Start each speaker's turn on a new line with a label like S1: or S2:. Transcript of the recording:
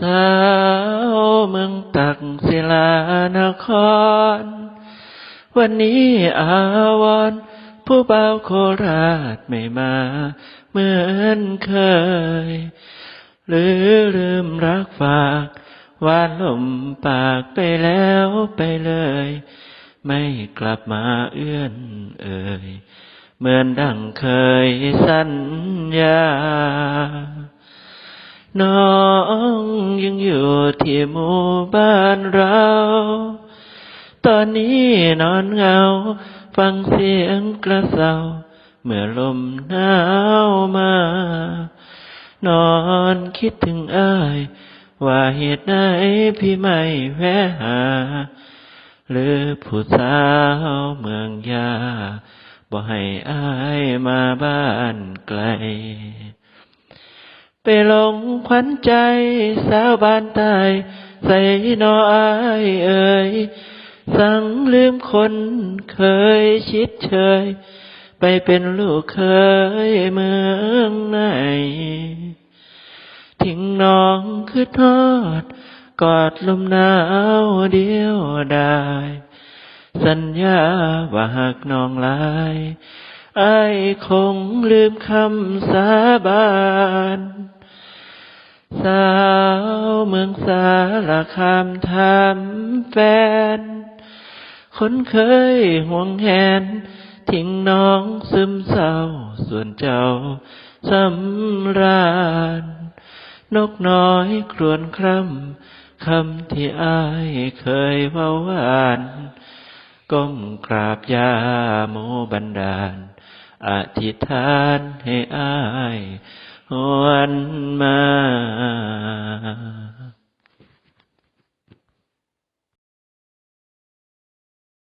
S1: สาวเมืองตักศิลานคร วันนี้อาวรผู้เบาโคราชไม่มาเหมือนเคย หรือลืมรักฝากวานลมปากไปแล้วไปเลย ไม่กลับมาเอื้อนเอ่ย เหมือนดังเคยสัญญา น้องยังอยู่ที่หมู่บ้านเรา ตอนนี้นอนเหงา ฟังเสียงกระเซาเมื่อลมหนาวมา นอนคิดถึงอ้าย ว่าเหตุใดพี่ไม่แวะหา หรือผู้สาวเมืองยา บ่ให้อ้ายมาบ้านไกล ไปหลงขวัญใจสาวบ้านใต้ใส่นออายเอ่ยสั่งลืมคนเคยชิดเชย ไปเป็นลูกเคยเมืองไหน ทิ้งน้องคือทอด กอดลมหนาวเดียวได้สัญญาว่าหากน้องลายไอ้ายคงลืมคำสาบาน สาวเมืองสารคามทำแฟน คนเคยห่วงแหน ทิ้งน้องซึมเศร้า ส่วนเจ้าสำราญ นกน้อยครวญคร่ำคำที่อายเคยเว้าวานก้มกราบยาโมบันดาล อธิษฐานให้อายหวนมา